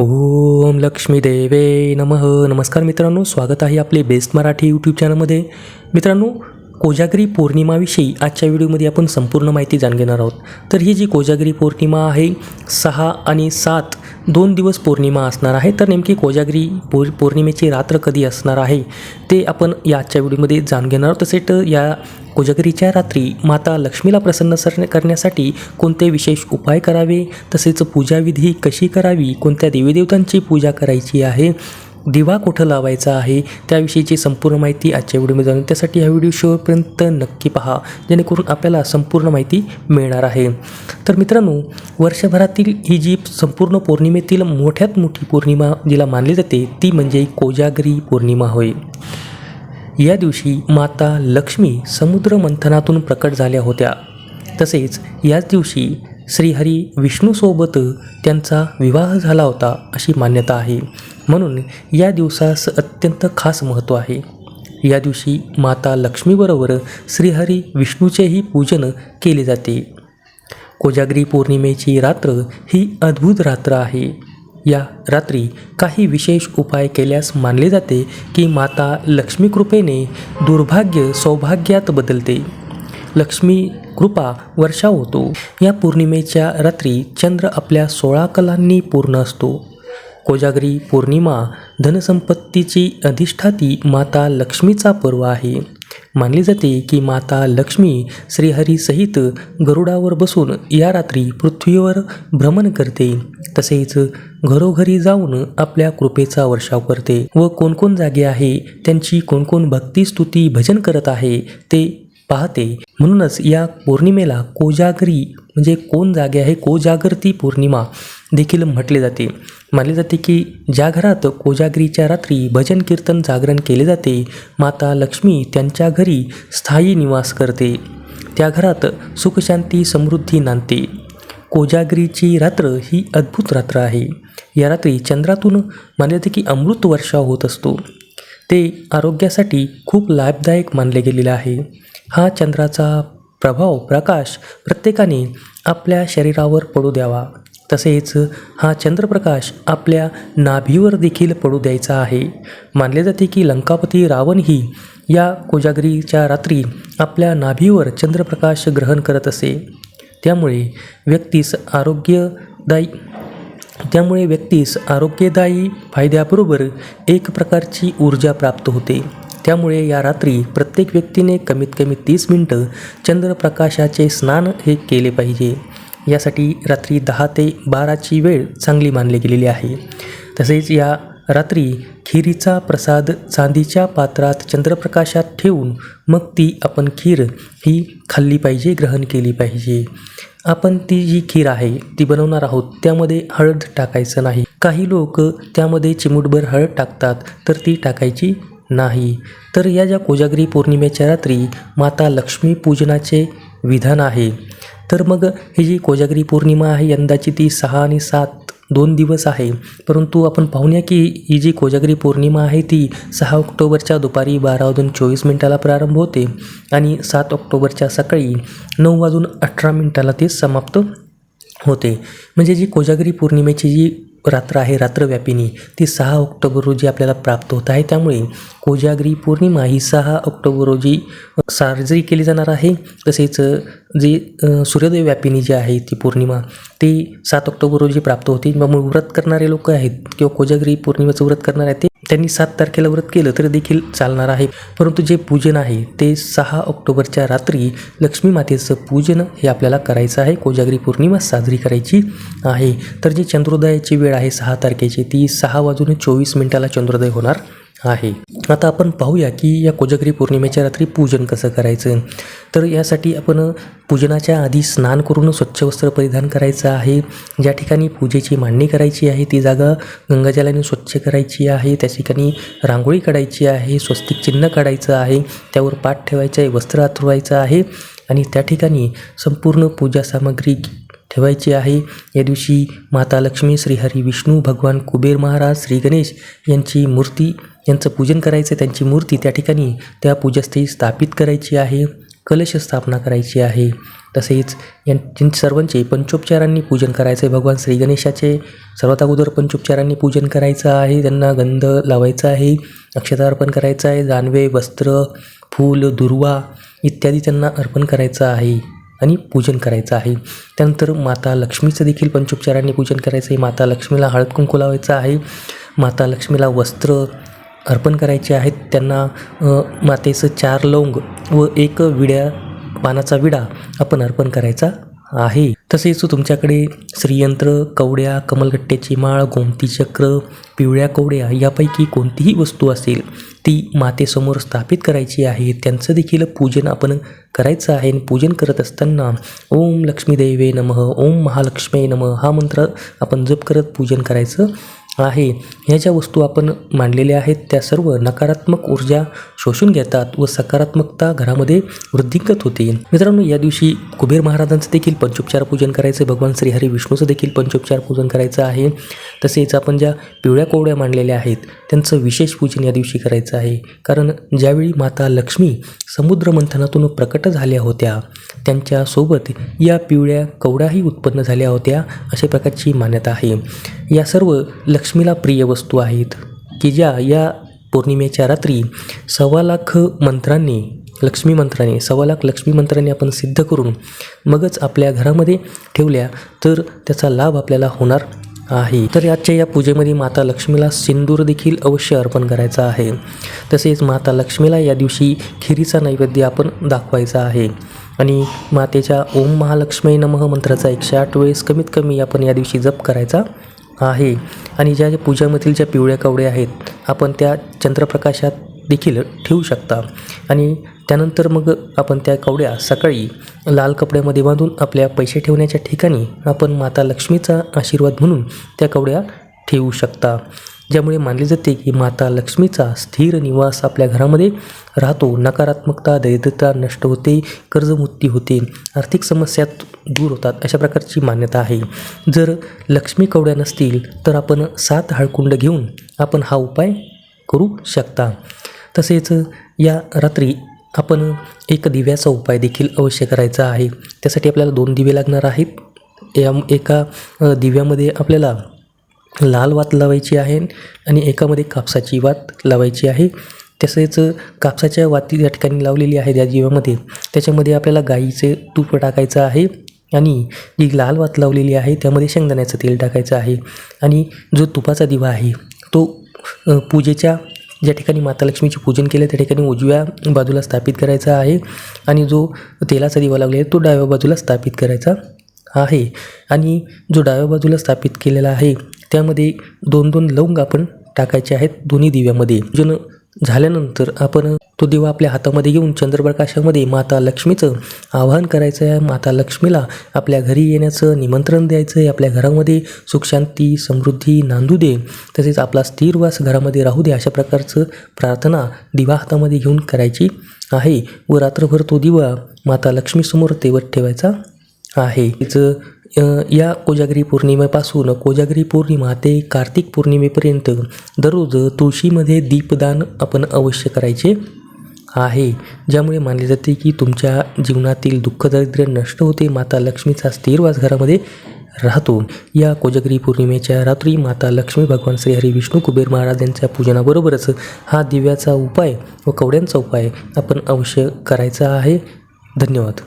ओम लक्ष्मी देवे नमः. नमस्कार मित्रांनो स्वागत आहे आपले बेस्ट मराठी यूट्यूब चॅनलमध्ये मित्रांनो कोजागिरी पौर्णिमाविषयी आजच्या व्हिडिओमध्ये आपण संपूर्ण माहिती जाणून घेणार आहोत. तर ही जी कोजागिरी पौर्णिमा आहे सहा आणि सात दोन दिवस पौर्णिमा असणार आहे. तर नेमकी कोजागिरी पौर पौर्णिमेची रात्र कधी असणार आहे ते आपण या आजच्या व्हिडिओमध्ये जाणून घेणार आहोत. तसेच या कोजागरीच्या रात्री माता लक्ष्मीला प्रसन्न सर करण्यासाठी कोणते विशेष उपाय करावे? तसेच पूजाविधी कशी करावी? कोणत्या देवीदेवतांची पूजा करायची आहे? दिवा कुठं लावायचा आहे? त्याविषयीची संपूर्ण माहिती आजच्या व्हिडिओमध्ये जाणून त्यासाठी हा व्हिडिओ शेवटपर्यंत नक्की पहा. जेणेकरून आपल्याला संपूर्ण माहिती मिळणार आहे. तर मित्रांनो वर्षभरातील ही जी संपूर्ण पौर्णिमेतील मोठ्यात मोठी पौर्णिमा जिला मानली जाते ती म्हणजे कोजागरी पौर्णिमा होय. या दिवशी माता लक्ष्मी समुद्र मंथनातून प्रकट झाल्या होत्या. तसेच याच दिवशी श्रीहरी विष्णूसोबत त्यांचा विवाह झाला होता अशी मान्यता आहे. म्हणून या दिवसास अत्यंत खास महत्त्व आहे. या दिवशी माता लक्ष्मीबरोबर श्रीहरी विष्णूचेही पूजन केले जाते. कोजागरी पौर्णिमेची रात्र ही अद्भुत रात्र आहे. या रात्री काही विशेष उपाय केल्यास मानले जाते की माता लक्ष्मी कृपेने दुर्भाग्य सौभाग्यात बदलते. लक्ष्मी कृपा वर्षा होतो. या पौर्णिमेच्या रात्री चंद्र आपल्या सोळा कलांनी पूर्ण असतो. कोजागरी पौर्णिमा धनसंपत्तीची अधिष्ठाती माता लक्ष्मीचा पर्व आहे. मानले जाते की माता लक्ष्मी श्रीहरीसहित गरुडावर बसून या रात्री पृथ्वी पृथ्वीवर भ्रमण करते. तसेच घरोघरी जाऊन आपल्या कृपेचा वर्षाव करते व कोणकोण जागे आहे त्यांची कोणकोण भक्ती स्तुती भजन करत आहे ते पाहते. म्हणूनच या पौर्णिमेला कोजागरी म्हणजे कोण जागे आहे कोजागरती पौर्णिमा देखील म्हटले जाते. मानले जाते की ज्या घरात कोजागरीच्या रात्री भजन कीर्तन जागरण केले जाते माता लक्ष्मी त्यांच्या घरी स्थायी निवास करते. त्या घरात सुखशांती समृद्धी नांदते. कोजागिरीची रात्र ही अद्भुत रात्र आहे. या रात्री चंद्रातून मानले जाते की अमृत वर्षा होत असतो. ते आरोग्यासाठी खूप लाभदायक मानले गेलेले आहे. हा चंद्राचा प्रभाव प्रकाश प्रत्येकाने आपल्या शरीरावर पडू द्यावा. तसेच हा चंद्रप्रकाश आपल्या नाभीवर देखील पडू द्यायचा आहे. मानले जाते की लंकापती रावणही या कोजागरीच्या रात्री आपल्या नाभीवर चंद्रप्रकाश ग्रहण करत असे. त्यामुळे व्यक्तीस आरोग्यदायी त्यामुळे व्यक्तीस आरोग्यदायी फायद्याबरोबर एक प्रकारची ऊर्जा प्राप्त होते. त्यामुळे या रात्री प्रत्येक व्यक्तीने कमीत कमी तीस मिनटं चंद्रप्रकाशाचे स्नान हे केले पाहिजे. यासाठी रात्री दहा ते बाराची वेळ चांगली मानली गेलेली आहे. तसेच या रात्री खिरीचा प्रसाद चांदीच्या पात्रात चंद्रप्रकाशात ठेवून मग ती आपण खीर ही खाल्ली पाहिजे ग्रहण केली पाहिजे. आपण ती जी खीर आहे ती बनवणार आहोत त्यामध्ये हळद टाकायचं नाही. काही लोक त्यामध्ये चिमूटभर हळद टाकतात तर ती टाकायची नाही. तर या ज्या कोजागरी पौर्णिमेच्या रात्री माता लक्ष्मी पूजनाचे विधान आहे. तर मग ही जी कोजागरी पौर्णिमा आहे यंदाची ती सहा आणि सात दोन दिवस आहे. परंतु आपण पाहूया की ही जी कोजागरी पौर्णिमा आहे ती सहा ऑक्टोबरच्या दुपारी बारा वाजून चोवीस मिनटाला प्रारंभ होते आणि सात ऑक्टोबरच्या सकाळी नऊ वाजून अठरा मिनटाला ते समाप्त होते. म्हणजे जी कोजागरी पौर्णिमेची जी रात्र आहे रात्रव्यापिनी ती सहा ऑक्टोबर रोजी आपल्याला प्राप्त होत आहे. त्यामुळे कोजागरी पौर्णिमा ही सहा ऑक्टोबर रोजी साजरी केली जाणार आहे. तसेच जी सूर्योदयव्यापिनी सूर्योदय व्यापिनी जी आहे ती पौर्णिमा ती सात ऑक्टोबर रोजी प्राप्त होती. मग व्रत करणारे लोक आहेत किंवा कोजागरी पौर्णिमेचं व्रत करणारे आहेत ते त्यांनी सात तारखेला व्रत केलं तरी देखील चालणार आहे. परंतु जे पूजन आहे ते सहा ऑक्टोबरच्या रात्री लक्ष्मी मातेचं पूजन हे आपल्याला करायचं आहे. कोजागरी पौर्णिमा साजरी करायची आहे. तर जी चंद्रोदयाची वेळ आहे सहा तारखेची ती सहा वाजून चोवीस मिनिटाला चंद्रोदय होणार आहे. आता आपण पाहूया की या कोजगरी पौर्णिमेच्या रात्री पूजन कसं करायचं? तर यासाठी आपण पूजनाच्या आधी स्नान करून स्वच्छ वस्त्र परिधान करायचं आहे. ज्या ठिकाणी पूजेची मांडणी करायची आहे ती जागा गंगाजलाने स्वच्छ करायची आहे. त्या ठिकाणी रांगोळी काढायची आहे स्वस्तिक चिन्ह काढायचं आहे त्यावर पाठ ठेवायचं आहे वस्त्र आथरवायचं आहे आणि त्या ठिकाणी संपूर्ण पूजा सामग्री ठेवायची आहे. या दिवशी माता लक्ष्मी श्रीहरी विष्णू भगवान कुबेर महाराज श्री गणेश यांची मूर्ती यांचं पूजन करायचं त्यांची मूर्ती त्या ठिकाणी त्या पूजास्थळी स्थापित करायची आहे कलश स्थापना करायची आहे. तसेच यां सर्वांचे पंचोपचारांनी पूजन करायचं आहे भगवान श्री गणेशाचे सर्वात अगोदर पंचोपचारांनी पूजन करायचं आहे त्यांना गंध लावायचा आहे अक्षता अर्पण करायचं आहे जानवे वस्त्र फूल दुर्वा इत्यादी त्यांना अर्पण करायचं आहे आणि पूजन करायचं आहे. त्यानंतर माता लक्ष्मीचं देखील पंचोपचारांनी पूजन करायचं आहे माता लक्ष्मीला हळद कुंकू लावायचं आहे. माता लक्ष्मीला वस्त्र अर्पण करायचे आहेत. त्यांना मातेचं चार लवंग व एक विड्या पानाचा विडा आपण अर्पण करायचा आहे. तसेच तुमच्याकडे श्रीयंत्र कवड्या कमलगट्ट्याची माळ गोमती चक्र पिवळ्या कवड्या यापैकी कोणतीही वस्तू असेल ती मातेसमोर स्थापित करायची आहे. त्यांचं देखील पूजन आपण करायचं आहे. आणि पूजन करत असताना ओम लक्ष्मीदेवे नमः ओम महालक्ष्मी नमः हा मंत्र आपण जप करत पूजन करायचं आहे. ह्या ज्या वस्तू आपण मांडलेल्या आहेत त्या सर्व नकारात्मक ऊर्जा शोषून घेतात व सकारात्मकता घरामध्ये वृद्धिंगत होते. मित्रांनो या दिवशी कुबेर महाराजांचं देखील पंचोपचार पूजन करायचं भगवान श्रीहरी विष्णूचं देखील पंचोपचार पूजन करायचं आहे. तसेच आपण ज्या पिवळ्या कोवड्या मांडलेल्या आहेत त्यांचं विशेष पूजन या दिवशी करायचं आहे. कारण ज्यावेळी माता लक्ष्मी समुद्रमंथनातून प्रकट झाल्या होत्या. त्यांच्यासोबत या पिवळ्या कवड्याही उत्पन्न झाल्या होत्या अशा प्रकारची मान्यता आहे. या सर्व लक्ष्मीला प्रिय वस्तू आहेत. की ज्या या पौर्णिमेच्या रात्री सव्वा लाख मंत्रांनी लक्ष्मी मंत्राने सव्वा लाख लक्ष्मी मंत्राने आपण सिद्ध करून मगच आपल्या घरामध्ये ठेवल्या तर त्याचा लाभ आपल्याला होणार आहे. तर आजच्या या पूजेमध्ये माता लक्ष्मीला सिंदूर देखील अवश्य अर्पण करायचा आहे. तसेच माता लक्ष्मीला या दिवशी खिरीचा नैवेद्य आपण दाखवायचा आहे. आणि मातेच्या ओम महालक्ष्मी नमः मंत्राचा एकशे आठ वेळेस कमीत कमी आपण या दिवशी जप करायचा आहे. आणि ज्या ज्या पूजामधील ज्या पिवळ्या कवड्या आहेत आपण त्या चंद्रप्रकाशात देखील ठेवू शकता. आणि त्यानंतर मग आपण त्या कवड्या सकाळी लाल कपड्यामध्ये बांधून आपल्या पैसे ठेवण्याच्या ठिकाणी आपण माता लक्ष्मीचा आशीर्वाद म्हणून त्या कवड्या ठेवू शकता. ज्यामुळे मानले जाते की माता लक्ष्मीचा स्थिर निवास आपल्या घरामध्ये राहतो. नकारात्मकता दरिद्रता नष्ट होते कर्जमुक्ती होते आर्थिक समस्या दूर होतात अशा प्रकारची मान्यता आहे. जर लक्ष्मी कवड्या नसतील तर आपण सात हळकुंड घेऊन आपण हा उपाय करू शकता. तसेच या रात्री आपण एक दिव्याचा उपाय देखील अवश्य करायचा आहे. त्यासाठी आपल्याला दोन दिवे लागणार आहेत. या एका दिव्यामध्ये आपल्याला लाल वात लावायची आहे आणि एकामध्ये कापसाची वात लावायची आहे. तसेच कापसाच्या वाती या ठिकाणी लावलेली आहे त्या दिव्यामध्ये. त्याच्यामध्ये आपल्याला गाईचे तूप टाकायचं आहे आणि जी लाल वात लावलेली आहे त्यामध्ये शेंगदाण्याचं तेल टाकायचं आहे. आणि जो तुपाचा दिवा आहे तो पूजेच्या ज्या ठिकाणी माता लक्ष्मीचे पूजन केलं त्या ठिकाणी उजव्या बाजूला स्थापित करायचा आहे. आणि जो तेलाचा दिवा लागलेला आहे तो डाव्या बाजूला स्थापित करायचा आहे. आणि जो डाव्या बाजूला स्थापित केलेला आहे त्यामध्ये दोन दोन लवंग आपण टाकायचे आहेत दोन्ही दिव्यामध्ये. पूजन झाल्यानंतर आपण तो दिवा आपल्या हातामध्ये घेऊन चंद्रप्रकाशामध्ये माता लक्ष्मीचं आवाहन करायचं आहे. माता लक्ष्मीला आपल्या घरी येण्याचं निमंत्रण द्यायचं आहे. आपल्या घरामध्ये सुखशांती समृद्धी नांदू दे. तसेच आपला स्थिर वास घरामध्ये राहू दे अशा प्रकारचं प्रार्थना दिवा हातामध्ये घेऊन करायची आहे व रात्रभर तो दिवा माता लक्ष्मीसमोर तेवत ठेवायचा आहे. तिचं या कोजागिरी पौर्णिमेपासून कोजागिरी पौर्णिमा ते कार्तिक पौर्णिमेपर्यंत दररोज तुळशीमध्ये दीपदान आपण अवश्य करायचे आहे. ज्यामुळे मानले जाते की तुमच्या जीवनातील दुःख दारिद्र्य नष्ट होते. माता लक्ष्मीचा स्थिरवास घरामध्ये राहतो. या कोजागिरी पौर्णिमेच्या रात्री माता लक्ष्मी भगवान श्री हरी विष्णू कुबेर महाराज यांच्या पूजनाबरोबरच हा दिव्याचा उपाय व कवड्यांचा उपाय आपण अवश्य करायचा आहे. धन्यवाद.